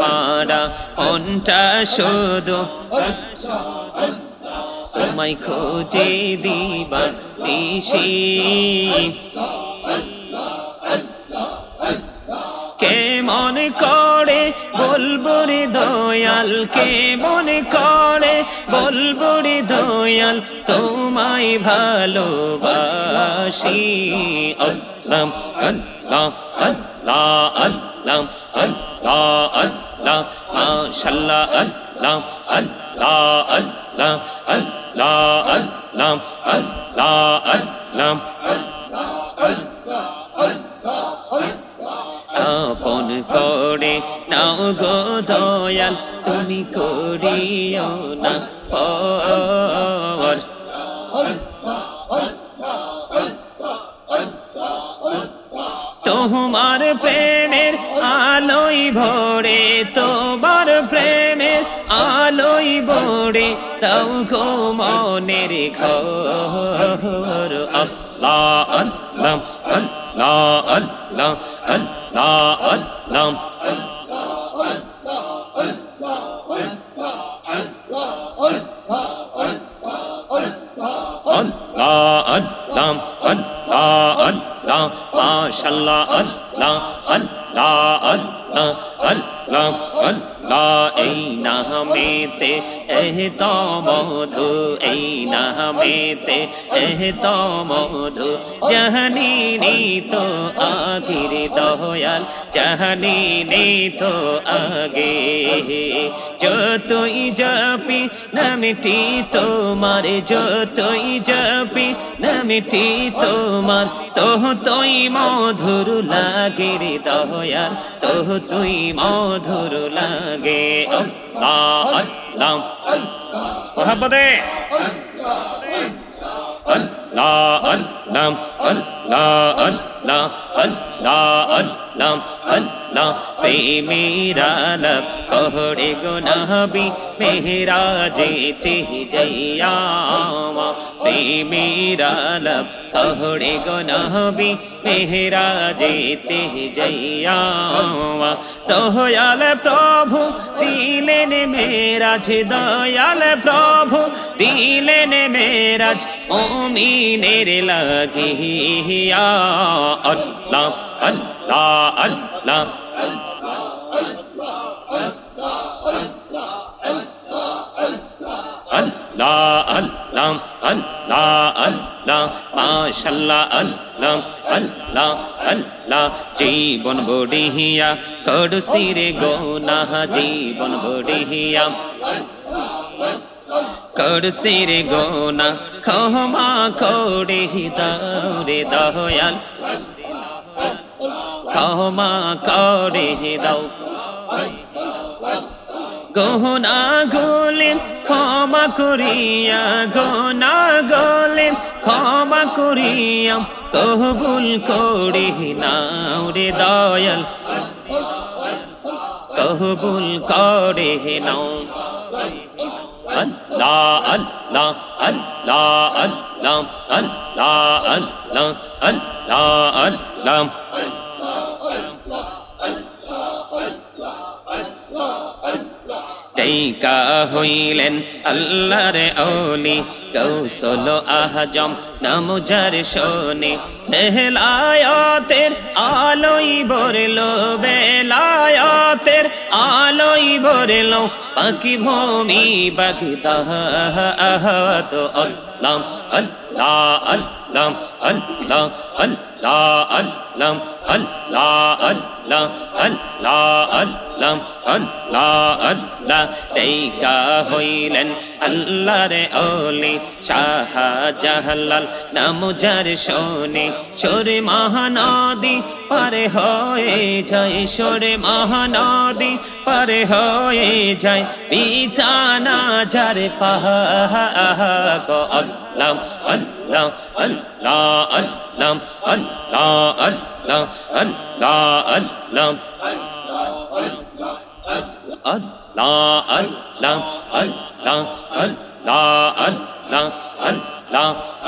পাড়া মনটা শুধু তোমায় খোঁজে দিবা ঋষি কে মনে করে বলব রে দয়াল কে মনে করে বলব রে দয়াল, তোমায় ভালোবাসি। আল্লাহ আল্লাহ আল্লাহ আল্লাহ। আল্লাহ আল্লাহ মাশাল্লাহ আল্লাহ আল্লাহ আল্লাহ আল্লাহ আল্লাহ আল্লাহ আল্লাহ। আপন করে নাও গো দয়াল, তুমি করিও না পর তোমার প্রেমের আলোই ভরে তোমার প্রেমের আলোই ভরে তাও গো মনের ঘর। আল্লাহ আল্লাহ আল্লাহ আল্লাহ আল্লাহ আল্লাহ। Allah Allah Allah Allah Allah Allah তো মধু, এই নামেতে, এহ তো মধু। জাহানি নি তো আগির দয়াল, জাহানি নি তো আগে। যতই যাপি নামটি তোমার, যতই যাপি নামটি তোমার তোহ তুই মধুর লাগে রে দয়াল তোহ তুই মধুর লাগে। আল্লাহ আল্লাহ মোহাম্মদে আল্লাহ আল্লাহ আল্লাহ আল্লাহ আল্লাহ তে মেরা लब कहड़े गो नबी मेरा जेते जैया ते मेरा लब कहड़े गो नबी मेरा जेते जैया দয়াল প্রভু, দিলেন মেরাজ, দয়াল প্রভু, দিলেন মেরাজ অমিনের লাগিয়া আল্লাহ আল্লাহ আল্লাহ আল্লাহ আল্লাহ আল্লাহ আল্লাহ মাশাল্লাহ আল্লাহ আল্লাহ আল্লাহ জীবন বড়িয়া করসিরে গোনা জীবন বড়িয়া করসিরে গোনা ক্ষমা করে দৌরে দয়াল ক্ষমা করে দাও। গহনা গোলেন ক্ষমা করিয়া গনা গোলেন ক্ষমা করিয়া কবুল করে নাও রে দয়াল। কবুল করে নাও। আল্লাহ আল্লাহ আল্লাহ আল্লাহ আল্লাহ আল্লাহ আল্লাহ আল্লাহ। টেকা হইলেন আল্লাহর অলি, কৌশল আহজম নামুজার শোনে। বেলায়াতের আলোই বরল বেলায়াতের আলোই বরল পাখি ভূমি দাহ তো আল্লাহ আল্লাহ আল্লাহ আল্লাহ আল্লাহ আল্লাহ আল্লাহ। আল্লাহ আল্লাহ আল্লাহ আল্লাহ আল্লাহ। তেইকা হইলেন আল্লাহর ওলি শাহ জাহালাল নামুজার শোনে সরে মহানদী পারে হয়ে যায়, সরে মহানদী পারে হয়ে যায়। বিছানা যারে পাহা আল্লাহ আল্লাহ আল্লাহ আল্লাহ আল্লাহ আল্লাহ। আল্লাহ আল্লাহ আল্লাহ আল্লাহ আল্লাহ আল্লাহ আল্লাহ আল্লাহ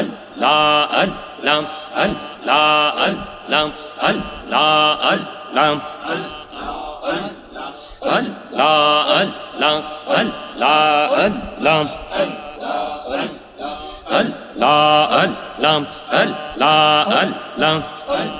আল্লাহ আল্লাহ আল্লাহ আল্লাহ আল্লাহ আল্লাহ Allah Allah Allah Allah Allah Allah Allah Allah Allah Allah Allah Allah Allah Allah Allah Allah Allah Allah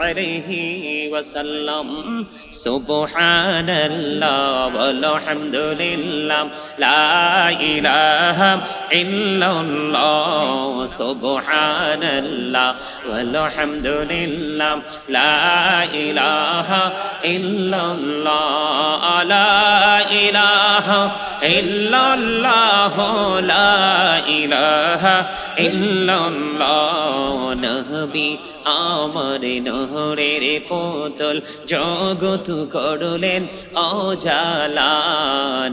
عليه وسلم. سبحان الله والحمد لله لا إله إلا الله سبحان الله والحمد لله لا إله إلا الله لا إله إلا الله لا إله إلا الله نبي آمر نبي নহরের পুতুল জগত করলেন অজালা।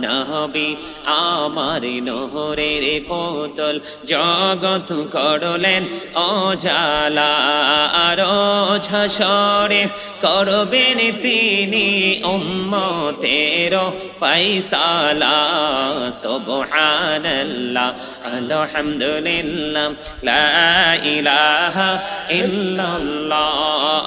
নবী আমার নহরের পুতুল জগত করলেন অজালা। আর ঝসরে করবেন তিনি উম্মতের ফাইসালা সুবহানাল্লাহ, আলহামদুলিল্লাহ, লা ইলাহা ইল্লাল্লাহ।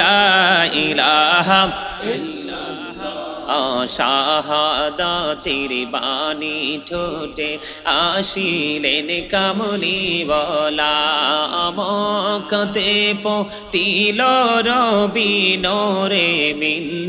লা ইলাহা শাহাদাতের বাণী ঠোঁটে আসিলেন কামনি বলা। মকতে পটিল রবি নরে মিন্ন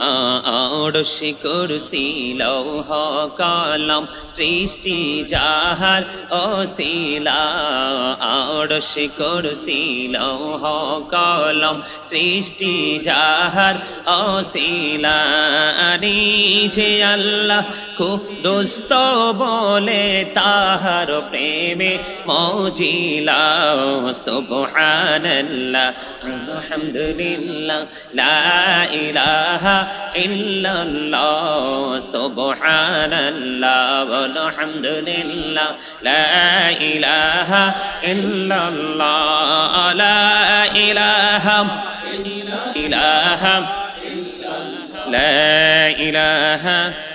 আড়শি কুরসি লৌহ কলম সৃষ্টি যাহার অশিলা। আড়শি কুরসি লৌহ কলম সৃষ্টি যাহার অশিলা। নিজে আল্লাহ খুব দুস্ত বলে তাহার প্রেমে মজিলা সুবহানাল্লাহ আলহামদুলিল্লাহ লা ইলাহা ইল্লাল্লাহ সুবহানাল্লাহ walhamdulillah লা ইলাহা ইল্লাল্লাহ লা ইলাহা ইলাহা لا إله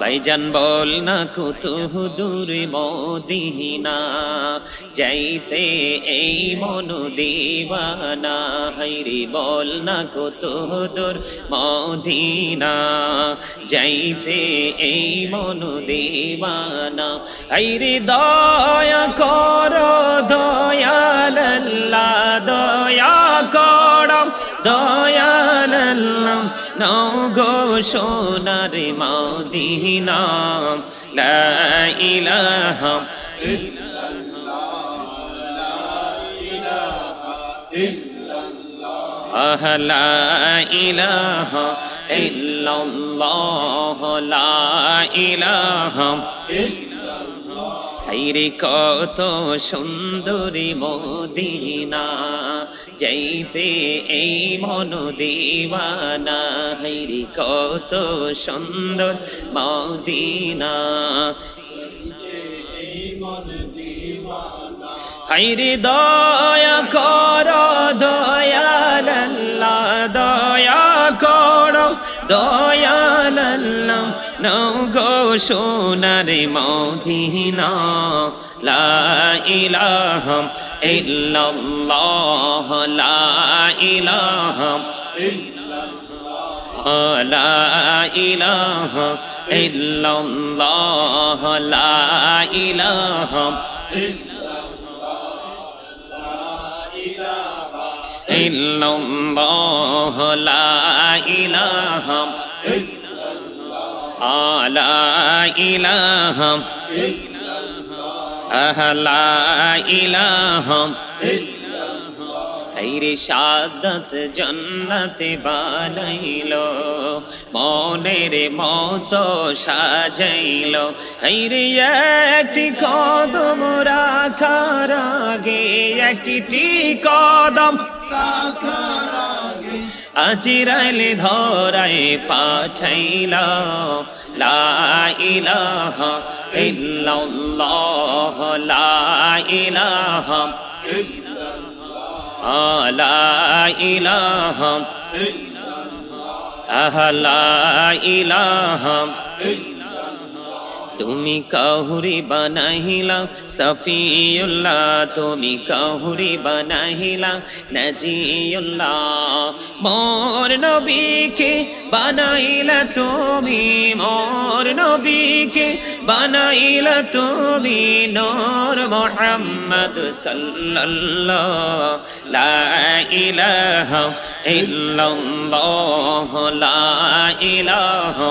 ভাইজান বল না কত দূর মদিনা, যাইতে এই মন দিবানা। হাইরে বল না কত দূর মদিনা, যাইতে এই মন দিবানা। হাইরে দয়া কর, দয়াল দয়া করম আল্লাহ দয়ালাল্লাম নও গো সোনার মদিনা। লা ইলাহা হাইরে কত সুন্দরী মদিনা। যাইতে এই মন দেওয়ানা হাইরে কত সুন্দর মদিনা। হাইরে দয়া কর দয়াল্লাহ দয়াল্লাহ নৌ গো সোনার মদিনা। লা ইলাহা ইল্লাল্লাহ, লা ইলাহা লা ইলাহা ইল্লাল্লাহ, লা ইলাহা ইল্লাল্লাহ, লা ইলাহা লা ইলাহা আহ, লা ইলাহা হাইরে সাদত জন্নতে বানাইল, মনের মত সাজাইল। হাইরে একটি কদম রাখার আগে একটি কদম আজিরাইলে ধরায় পাঠাইল লা ইলাহা ইল্লাল্লাহ লা ইলাহা আহ লা ইলাহা তুমি কাহুরি বানাহিলা সফিউল্লাহ, তুমি কাহুরি বানাহিলা নজিউল্লাহ। মোর নবীকে বানাইলা তুমি, মোর নবীকে বানাইলা তুমি, নূর মোহাম্মদ সাল্লাল্লাহ লা ইলাহা ইল্লাল্লাহ, লা ইলাহা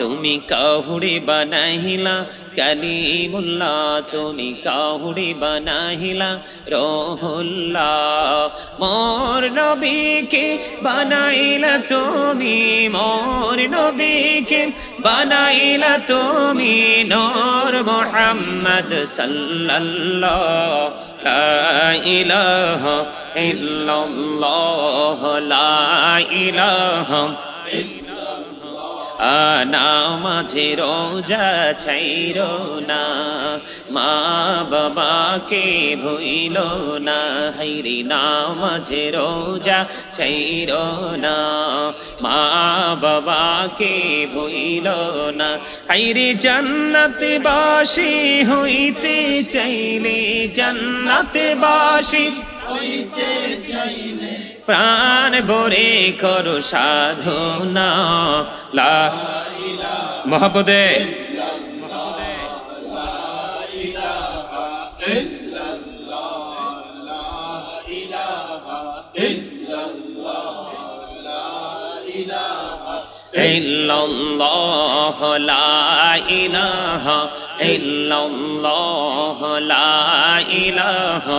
তুমি কাহুরি বানাহিলা কালিমুল্লাহ তুমি কাহুরি বানাহিলা রহুল্লাহ। মোর নবীকে বানাইলা তুমি, মোর নবীকে বানাইলা তুমি, নূর মোহাম্মদ সাল্লাল্লাহ লা ইলাহা ইল্লাল্লাহ, লা নামাজে রোজা ছাইর না, মা বাবাকে ভইল না, হাইরি নামাজে রোজা ছাইর না, মা বাবাকে ভইল না, হাইরি জান্নাত বাসি হইতে চাইলে জান্নাত বাসি প্রাণ ভরে করো সাধনা। লা মহাপদে। ইল্লাল্লাহ লা ইলাহা ইল্লাল্লাহ লা ইলাহা